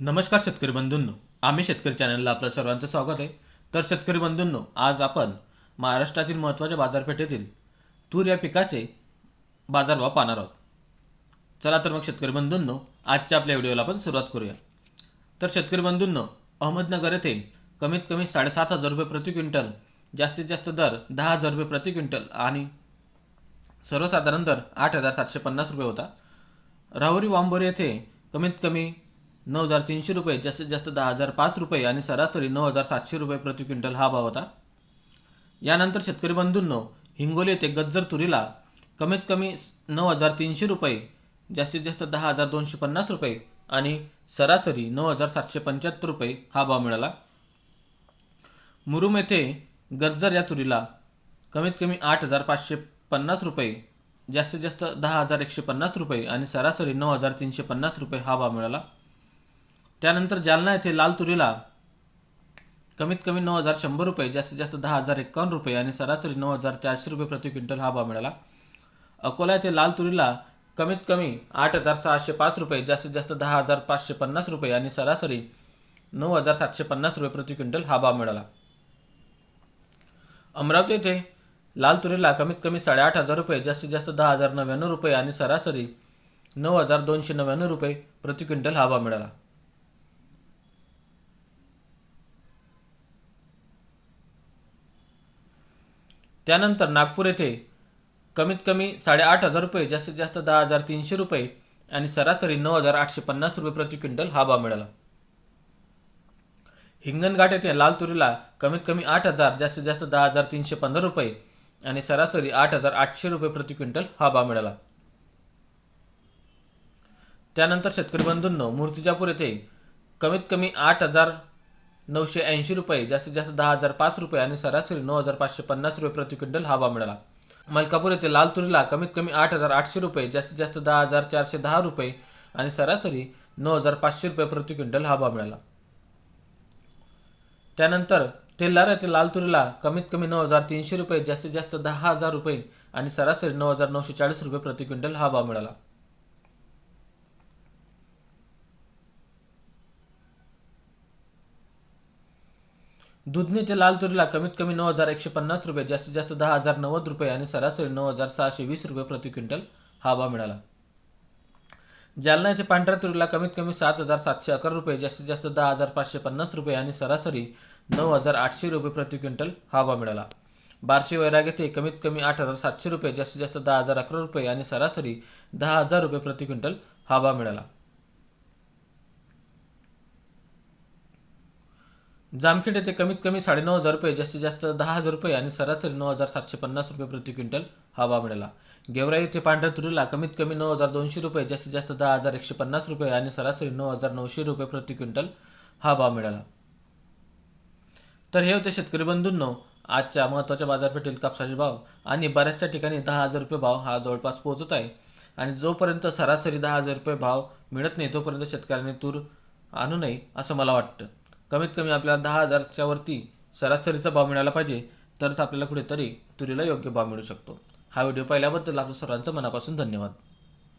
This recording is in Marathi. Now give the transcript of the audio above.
नमस्कार शेतकरी बंधूंनो आम्ही शेतकरी चॅनलला आपलं सर्वांचं स्वागत आहे. तर शेतकरी बंधूंनो आज आपण महाराष्ट्रातील महत्त्वाच्या बाजारपेठेतील तूर या पिकाचे बाजारभाव पाहणार आहोत. चला तर मग शेतकरी बंधूंनो आजच्या आपल्या व्हिडिओला आपण सुरुवात करूया. तर शेतकरी बंधूंनो अहमदनगर येथे कमीत कमी साडेसात हजार रुपये प्रति क्विंटल जास्तीत जास्त दर दहा हजार रुपये प्रति क्विंटल आणि सर्वसाधारण दर आठ हजार सातशे पन्नास रुपये होता. राहुरी वांबोरी येथे कमीत कमी नऊ हजार तीनशे रुपये जास्तीत जास्त दहा हजार पाच रुपये आणि सरासरी नऊ हजार सातशे रुपये प्रति क्विंटल हा भाव होता. यानंतर शेतकरी बंधूंनो हिंगोली येथे गज्जर तुरीला कमीत कमी नऊ हजार तीनशे रुपये जास्तीत जास्त दहा हजार दोनशे पन्नास रुपये आणि सरासरी नऊ हजार सातशे पंच्याहत्तर रुपये हा भाव मिळाला. मुरुम येथे गज्जर या तुरीला कमीत कमी आठ हजार पाचशे पन्नास रुपये जास्तीत जास्त दहा हजार एकशे पन्नास रुपये आणि सरासरी नऊ हजार तीनशे पन्नास रुपये हा भाव मिळाला. त्यानंतर जालना येथे लाल तुरीला कमीत कमी नऊ हजार शंभर रुपये जास्तीत जास्त दहा हजार एकावन्न रुपये आणि सरासरी नऊ हजार चारशे रुपये प्रति क्विंटल हा भाव मिळाला. अकोला येथे लाल तुरीला कमीत कमी आठ हजार सहाशे पाच रुपये जास्तीत जास्त दहा हजार पाचशे पन्नास रुपये आणि सरासरी नऊ हजार सातशे पन्नास रुपये प्रति क्विंटल हा भाव मिळाला. अमरावती येथे लाल तुरीला कमीत कमी साडेआठ हजार रुपये जास्तीत जास्त दहा हजार नव्याण्णव रुपये आणि सरासरी नऊ हजार दोनशे नव्याण्णव रुपये प्रति क्विंटल हा भाव मिळाला. त्यानंतर नागपूर येथे कमीत कमी साडेआठ हजार रुपये जास्तीत जास्त दहा हजार तीनशे रुपये आणि सरासरी नऊ हजार आठशे पन्नास रुपये प्रति क्विंटल हा भाव मिळाला. हिंगणघाट येथे लाल तुरीला कमीत कमी आठ हजार जास्तीत जास्त दहा हजार तीनशे पंधरा रुपये आणि सरासरी आठ हजार आठशे रुपये प्रति क्विंटल हा भाव मिळाला. त्यानंतर शेतकरी बंधूंनो मूर्तिजापूर येथे कमीत कमी आठ हजार नऊशे ऐंशी रुपये जास्तीत जास्त दहा हजार पाच रुपये आणि सरासरी नऊ हजार पाचशे पन्नास रुपये प्रति क्विंटल हा भाव मिळाला. मलकापूर येथे लाल तुरीला कमीत कमी आठ हजार आठशे रुपये जास्तीत जास्त दहा हजार चारशे दहा रुपये आणि सरासरी नऊ हजार पाचशे रुपये प्रति क्विंटल हा भाव मिळाला. त्यानंतर तेलार येथे लाल तुरीला कमीत कमी नऊ हजार तीनशे रुपये जास्तीत जास्त दहा हजार रुपये आणि सरासरी नऊ हजार नऊशे चाळीस रुपये प्रति क्विंटल हा भाव मिळाला. दुधनेच्या ते लाल तुरीला कमीत कमी नऊ हजार एकशे पन्नास रुपये जास्तीत जास्त दहा हजार नव्वद रुपये आणि सरासरी नऊ हजार सहाशे वीस रुपये प्रति क्विंटल हा भाव मिळाला. जालना येथे पांढऱ्या तुरीला कमीत कमी सात हजार सातशे अकरा रुपये जास्तीत जास्त दहा हजार पाचशे पन्नास रुपये आणि सरासरी नऊ हजार आठशे रुपये प्रति क्विंटल हा भाव मिळाला. बार्शी वैराग येथे कमीत कमी आठ हजार सातशे रुपये जास्तीत जास्त दहा हजार अकरा रुपये आणि सरासरी दहा हजार रुपये प्रति क्विंटल हा भाव मिळाला. जामखेड येथे कमीत कमी साडेनऊ हजार रुपये जास्तीत जास्त दहा हजार रुपये आणि सरासरी नऊ हजार सातशे पन्नास रुपये प्रति क्विंटल हा भाव मिळाला. गेवराई येथे पांढऱ्या तुरीला कमीत कमी नऊ हजार दोनशे रुपये जास्तीत जास्त दहा हजार एकशे पन्नास रुपये आणि सरासरी नऊ हजार नऊशे रुपये प्रति क्विंटल हा भाव मिळाला. तर हे होते शेतकरी बंधूंनो आजच्या महत्त्वाच्या बाजारपेठेतील कापसाचे भाव आणि बऱ्याचशा ठिकाणी दहा हजार रुपये भाव हा जवळपास पोहोचत आहे. आणि जोपर्यंत सरासरी दहा हजार रुपये भाव मिळत नाही तोपर्यंत शेतकऱ्यांनी तूर आणू नये असं मला वाटतं. कमीत कमी आपल्याला दहा हजारच्या वरती सरासरीचा भाव मिळाला पाहिजे तरच आपल्याला कुठेतरी तुरीला योग्य भाव मिळू शकतो. हा व्हिडिओ पाहिल्याबद्दल आपल्या सर्वांचं मनापासून धन्यवाद.